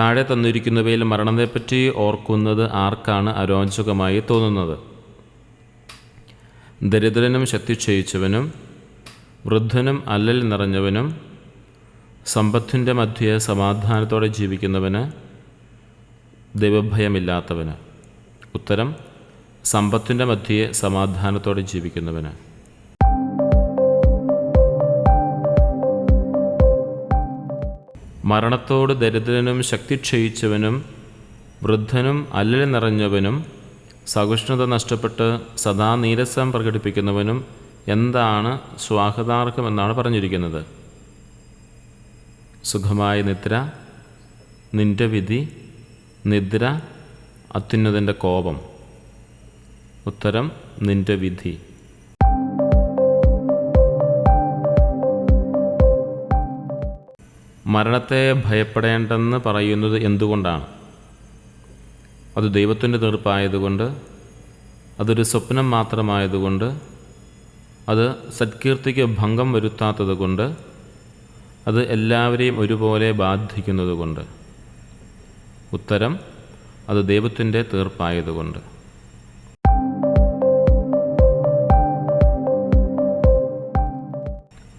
താഴെ തന്നിരിക്കുന്നവയിൽ മരണത്തെപ്പറ്റി ഓർക്കുന്നത് ആർക്കാണ് അരോചകമായി തോന്നുന്നത്? ദരിദ്രനും ശക്തി ക്ഷയിച്ചവനും വൃദ്ധനും അല്ലൽ നിറഞ്ഞവനും സമ്പത്തിന്റെ മധ്യേ സമാധാനത്തോടെ ജീവിക്കുന്നവന് ദൈവഭയമില്ലാത്തവന്. ഉത്തരം സമ്പത്തിന്റെ മധ്യേ സമാധാനത്തോടെ ജീവിക്കുന്നവന്. മരണത്തോട് ദരിദ്രനും ശക്തി ക്ഷയിച്ചവനും വൃദ്ധനും അല്ലൽ നിറഞ്ഞവനും സഹിഷ്ണുത നഷ്ടപ്പെട്ട് സദാ നീരസം പ്രകടിപ്പിക്കുന്നവനും എന്താണ് സ്വാഗതാർഹമെന്നാണ് പറഞ്ഞിരിക്കുന്നത്. സുഖമായ നിദ്ര നിന്റെ വിധി നിദ്ര അത്യുന്നതിന്റെ കോപം. ഉത്തരം നിന്റെ വിധി. മരണത്തെ ഭയപ്പെടേണ്ടെന്ന് പറയുന്നത് എന്തുകൊണ്ടാണ്? അത് ദൈവത്തിന്റെ തീർപ്പായതുകൊണ്ട് അതൊരു സ്വപ്നം മാത്രമായതുകൊണ്ട് അത് സത്കീർത്തിക്ക് ഭംഗം വരുത്താത്തതുകൊണ്ട് അത് എല്ലാവരെയും ഒരുപോലെ ബാധിക്കുന്നതുകൊണ്ട്. ഉത്തരം അത് ദൈവത്തിന്റെ തീർപ്പായതുകൊണ്ട്.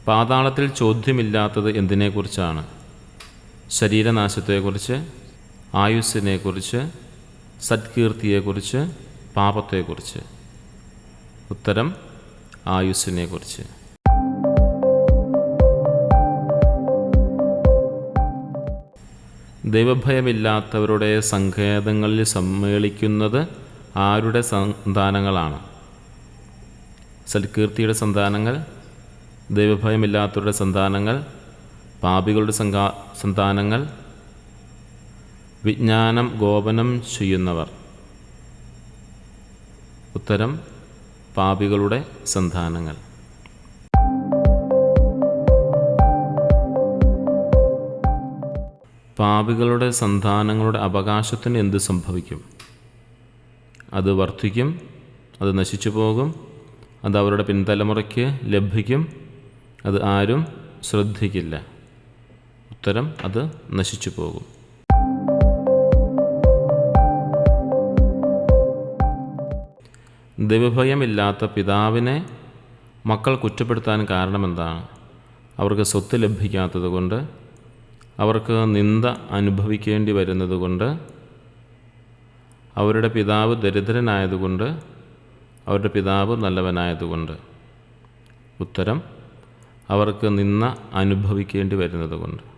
പാതാളത്തിൽ ചോദ്യമില്ലാത്തത് എന്തിനെക്കുറിച്ചാണ്? ശരീരനാശത്തെക്കുറിച്ച് ആയുസ്സിനെക്കുറിച്ച് സത്കീർത്തിയെക്കുറിച്ച് പാപത്തെക്കുറിച്ച്. ഉത്തരം ആയുസ്സിനെക്കുറിച്ച്. ദൈവഭയമില്ലാത്തവരുടെ സങ്കേതങ്ങളിൽ സമ്മേളിക്കുന്നത് ആരുടെ സന്താനങ്ങളാണ്? സൽകീർത്തിയുടെ സന്താനങ്ങൾ ദൈവഭയമില്ലാത്തവരുടെ സന്താനങ്ങൾ പാപികളുടെ സംഘാ സന്താനങ്ങൾ വിജ്ഞാനം ഗോപനം ചെയ്യുന്നവർ. ഉത്തരം പാപികളുടെ സന്താനങ്ങൾ. പാപികളുടെ സന്താനങ്ങളുടെ അവകാശത്തിന് എന്ത് സംഭവിക്കും? അത് വർദ്ധിക്കും അത് നശിച്ചു പോകും അത് അവരുടെ പിൻതലമുറയ്ക്ക് ലഭിക്കും അത് ആരും ശ്രദ്ധിക്കില്ല. ഉത്തരം അത് നശിച്ചു പോകും. ദൈവഭയമില്ലാത്ത പിതാവിനെ മക്കൾ കുറ്റപ്പെടുത്താൻ കാരണമെന്താണ്? അവർക്ക് സ്വത്ത് ലഭിക്കാത്തത് കൊണ്ട് അവർക്ക് നിന്ദ അനുഭവിക്കേണ്ടി വരുന്നത് കൊണ്ട് അവരുടെ പിതാവ് ദരിദ്രനായതുകൊണ്ട് അവരുടെ പിതാവ് നല്ലവനായതുകൊണ്ട്. ഉത്തരം അവർക്ക് നിന്ന അനുഭവിക്കേണ്ടി വരുന്നത് കൊണ്ട്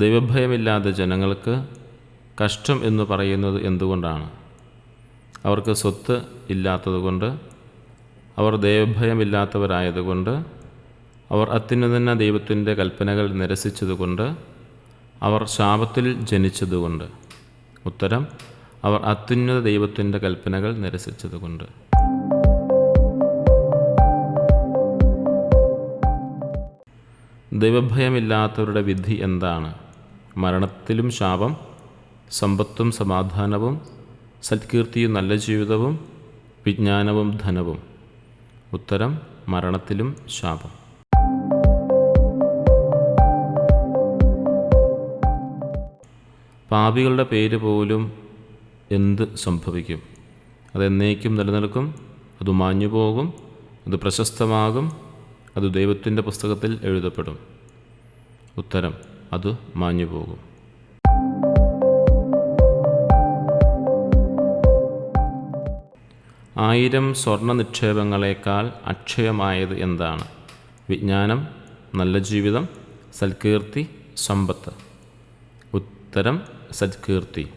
ദൈവഭയമില്ലാത്ത ജനങ്ങൾക്ക് കഷ്ടം എന്ന് പറയുന്നത് എന്തുകൊണ്ടാണ്? അവർക്ക് സ്വത്ത് ഇല്ലാത്തതുകൊണ്ട് അവർ ദൈവഭയമില്ലാത്തവരായതുകൊണ്ട് അവർ അത്യുന്നതന ദൈവത്തിന്റെ കൽപ്പനകൾ നിരസിച്ചതുകൊണ്ട് അവർ ശാപത്തിൽ ജനിച്ചതുകൊണ്ട്. ഉത്തരം അവർ അത്യുന്നത ദൈവത്തിന്റെ കൽപ്പനകൾ നിരസിച്ചതുകൊണ്ട്. ദൈവഭയമില്ലാത്തവരുടെ വിധി എന്താണ്? മരണത്തിലും ശാപം സമ്പത്തും സമാധാനവും സത്കീർത്തിയും നല്ല ജീവിതവും വിജ്ഞാനവും ധനവും. ഉത്തരം മരണത്തിലും ശാപം. പാപികളുടെ പേര് പോലും എന്ത് സംഭവിക്കും? അതെന്നേക്കും നിലനിൽക്കും അത് മാഞ്ഞു പോകും അത് പ്രശസ്തമാകും അത് ദൈവത്തിന്റെ പുസ്തകത്തിൽ എഴുതപ്പെടും. ഉത്തരം അത് മാഞ്ഞു പോകും. ആയിരം സ്വർണ നിക്ഷേപങ്ങളെക്കാൾ അക്ഷയമായത് എന്താണ്? വിജ്ഞാനം നല്ല ജീവിതം സൽകീർത്തി സമ്പത്ത്. ഉത്തരം സത്കീർത്തി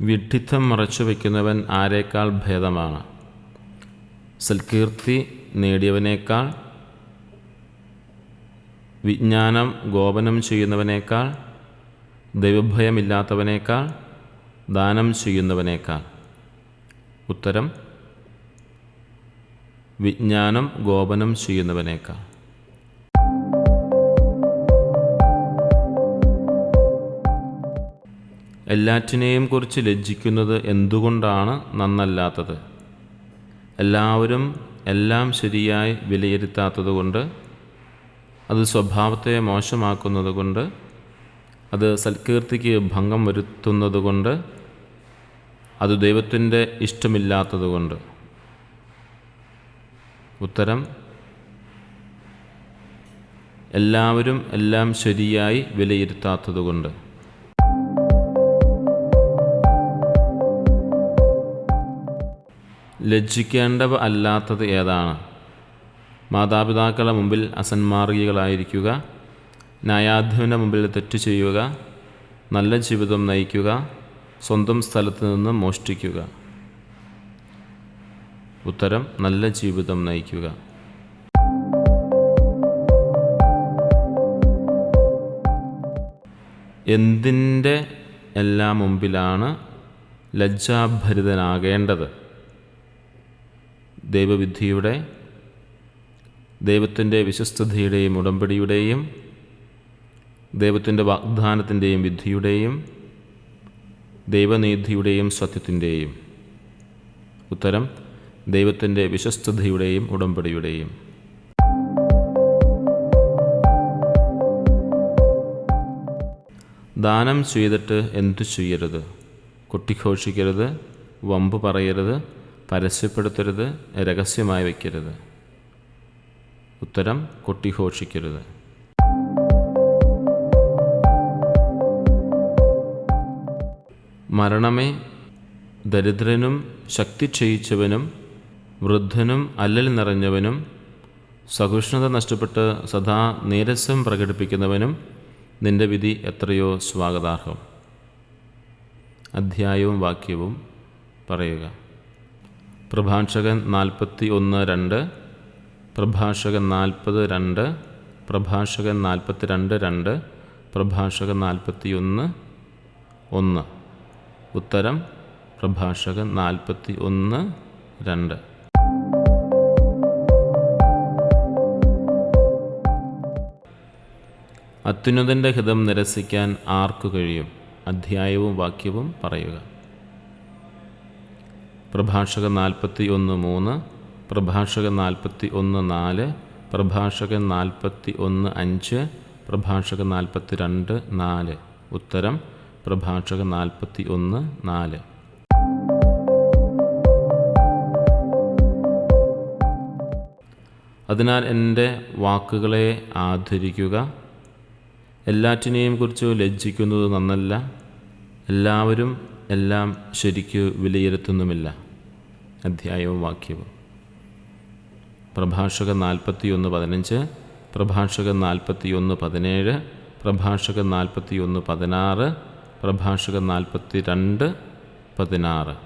വിഡ്ഢിത്തം മറച്ചു വയ്ക്കുന്നവൻ ആരേക്കാൾ ഭേദമാണ്? സൽകീർത്തി നേടിയവനേക്കാൾ വിജ്ഞാനം ഗോപനം ചെയ്യുന്നവനേക്കാൾ ദൈവഭയമില്ലാത്തവനേക്കാൾ ദാനം ചെയ്യുന്നവനേക്കാൾ. ഉത്തരം വിജ്ഞാനം ഗോപനം ചെയ്യുന്നവനേക്കാൾ. എല്ലാറ്റിനെയും കുറിച്ച് ലജ്ജിക്കുന്നത് എന്തുകൊണ്ടാണ് നന്നല്ലാത്തത്? എല്ലാവരും എല്ലാം ശരിയായി വിലയിരുത്താത്തതുകൊണ്ട് അത് സ്വഭാവത്തെ മോശമാക്കുന്നതുകൊണ്ട് അത് സൽകീർത്തിക്ക് ഭംഗം വരുത്തുന്നതുകൊണ്ട് അത് ദൈവത്തിന്റെ ഇഷ്ടമില്ലാത്തതുകൊണ്ട്. ഉത്തരം എല്ലാവരും എല്ലാം ശരിയായി വിലയിരുത്താത്തതുകൊണ്ട്. ലജ്ജിക്കേണ്ടവ അല്ലാത്തത് ഏതാണ്? മാതാപിതാക്കളുടെ മുമ്പിൽ അസന്മാർഗികളായിരിക്കുക ന്യായാധിപന്റെ മുമ്പിൽ തെറ്റ് ചെയ്യുക നല്ല ജീവിതം നയിക്കുക സ്വന്തം സ്ഥലത്ത് നിന്ന് മോഷ്ടിക്കുക. ഉത്തരം നല്ല ജീവിതം നയിക്കുക. എന്തിന്റെ എല്ലാം മുമ്പിലാണ് ലജ്ജാഭരിതനാകേണ്ടത്? ദൈവവിധിയുടെ ദൈവത്തിന്റെ വിശ്വസ്തതയുടെയും ഉടമ്പടിയുടെയും ദൈവത്തിന്റെ വാഗ്ദാനത്തിന്റെയും വിധിയുടെയും ദൈവനീതിയുടെയും സത്യത്തിന്റെയും. ഉത്തരം ദൈവത്തിന്റെ വിശ്വസ്തതയുടെയും ഉടമ്പടിയുടെയും. ദാനം ചെയ്തിട്ട് എന്തു ചെയ്യരുത്? കൊട്ടിഘോഷിക്കരുത് വമ്പ് പറയരുത് പരസ്യപ്പെടുത്തരുത് രഹസ്യമായി വയ്ക്കരുത്. ഉത്തരം കൊട്ടിഘോഷിക്കരുത്. മരണമേ ദരിദ്രനും ശക്തി ക്ഷയിച്ചവനും വൃദ്ധനും അല്ലൽ നിറഞ്ഞവനും സഹിഷ്ണുത നഷ്ടപ്പെട്ട് സദാ നീരസം പ്രകടിപ്പിക്കുന്നവനും നിന്റെ വിധി എത്രയോ സ്വാഗതാർഹം. അധ്യായവും വാക്യവും പറയുക. പ്രഭാഷകൻ നാൽപ്പത്തി ഒന്ന് രണ്ട് പ്രഭാഷകൻ നാൽപ്പത് രണ്ട് പ്രഭാഷകൻ നാൽപ്പത്തി രണ്ട് രണ്ട് പ്രഭാഷകൻ നാൽപ്പത്തി ഒന്ന് ഒന്ന്. ഉത്തരം പ്രഭാഷകൻ നാൽപ്പത്തി ഒന്ന് രണ്ട്. അത്യുന്നതന്റെ ഹിതം നിരസിക്കാൻ ആർക്കു കഴിയും? അധ്യായവും വാക്യവും പറയുക. പ്രഭാഷകൻ നാൽപ്പത്തി ഒന്ന് മൂന്ന് പ്രഭാഷകൻ നാൽപ്പത്തി ഒന്ന് നാല് പ്രഭാഷകൻ നാൽപ്പത്തി ഒന്ന് അഞ്ച് പ്രഭാഷകൻ നാൽപ്പത്തി രണ്ട് നാല്. ഉത്തരം പ്രഭാഷകൻ നാൽപ്പത്തി ഒന്ന് നാല്. അതിനാൽ എന്റെ വാക്കുകളെ ആദരിക്കുക. എല്ലാറ്റിനെയും കുറിച്ച് ലജ്ജിക്കുന്നത് നന്നല്ല. എല്ലാവരും എല്ലാം ശരിക്കു വിലയിരുത്തുന്നുമില്ല. അധ്യായവും വാക്യവും. പ്രഭാഷകൻ നാൽപ്പത്തിയൊന്ന് പതിനഞ്ച് പ്രഭാഷകൻ നാൽപ്പത്തിയൊന്ന് പതിനേഴ് പ്രഭാഷകൻ നാൽപ്പത്തിയൊന്ന് പതിനാറ് പ്രഭാഷകൻ നാൽപ്പത്തി രണ്ട് പതിനാറ്.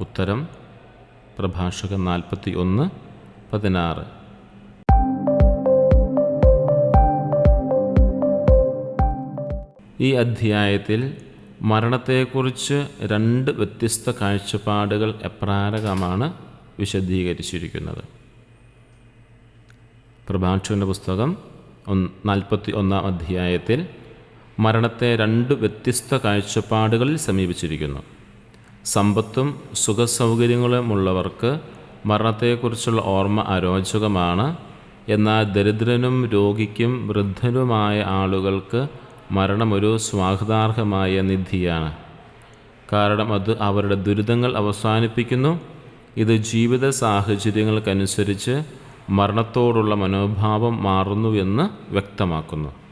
ഉത്തരം പ്രഭാഷകൻ നാൽപ്പത്തി ഒന്ന് പതിനാറ്. ഈ അധ്യായത്തിൽ മരണത്തെക്കുറിച്ച് രണ്ട് വ്യത്യസ്ത കാഴ്ചപ്പാടുകൾ എപ്രാരകമാണ് വിശദീകരിച്ചിരിക്കുന്നത്. പ്രഭാഷുവിന്റെ പുസ്തകം ഒന്ന് നാൽപ്പത്തി ഒന്നാം അധ്യായത്തിൽ മരണത്തെ രണ്ട് വ്യത്യസ്ത കാഴ്ചപ്പാടുകളിൽ സമീപിച്ചിരിക്കുന്നു. സമ്പത്തും സുഖസൗകര്യങ്ങളുമുള്ളവർക്ക് മരണത്തെക്കുറിച്ചുള്ള ഓർമ്മ അരോചകമാണ്. എന്നാൽ ദരിദ്രനും രോഗിക്കും വൃദ്ധനുമായ ആളുകൾക്ക് മരണം ഒരു സ്വാഗതാർഹമായ നിധിയാണ്. കാരണം അത് അവരുടെ ദുരിതങ്ങൾ അവസാനിപ്പിക്കുന്നു. ഇത് ജീവിത സാഹചര്യങ്ങൾക്കനുസരിച്ച് മരണത്തോടുള്ള മനോഭാവം മാറുന്നുവെന്ന് വ്യക്തമാക്കുന്നു.